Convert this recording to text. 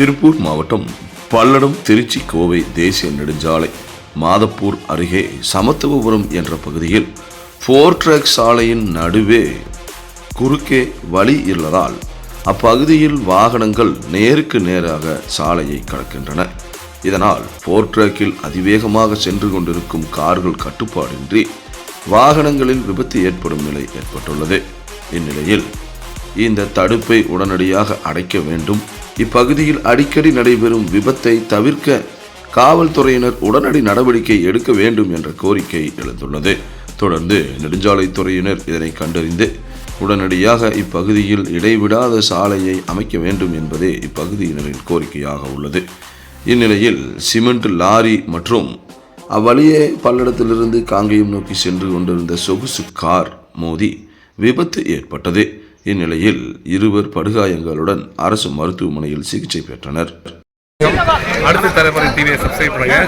திருப்பூர் மாவட்டம் பல்லடம் திருச்சி கோவை தேசிய நெடுஞ்சாலை மாதப்பூர் அருகே சமத்துவபுரம் என்ற பகுதியில் ஃபோர் ட்ராக் சாலையின் நடுவே குறுக்கே வழி உள்ளதால் அப்பகுதியில் வாகனங்கள் நேருக்கு நேராக சாலையை கடக்கின்றன. இதனால் ஃபோர் ட்ராக்கில் அதிவேகமாக சென்று கொண்டிருக்கும் கார்கள் கட்டுப்பாடின்றி வாகனங்களில் விபத்து ஏற்படும் நிலை ஏற்பட்டுள்ளது. இந்நிலையில் இந்த தடுப்பை உடனடியாக அடைக்க வேண்டும். இப்பகுதியில் அடிக்கடி நடைபெறும் விபத்தை தவிர்க்க காவல்துறையினர் உடனடி நடவடிக்கை எடுக்க வேண்டும் என்ற கோரிக்கை எழுந்துள்ளது. தொடர்ந்து நெடுஞ்சாலைத்துறையினர் இதனை கண்டறிந்து உடனடியாக இப்பகுதியில் இடைவிடாத சாலையை அமைக்க வேண்டும் என்பதே இப்பகுதியினரின் கோரிக்கையாக உள்ளது. இந்நிலையில் சிமெண்ட் லாரி மற்றும் அவ்வழியே பல்லடத்திலிருந்து காங்கேயம் நோக்கி சென்று கொண்டிருந்த சொகுசு கார் மோதி விபத்து ஏற்பட்டது. இந்நிலையில் இருவர் படுகாயங்களுடன் அரசு மருத்துவமனையில் சிகிச்சை பெற்றனர். அடுத்த தலைமுறை டிவியை சப்ஸ்கிரைப் பண்ணுங்க.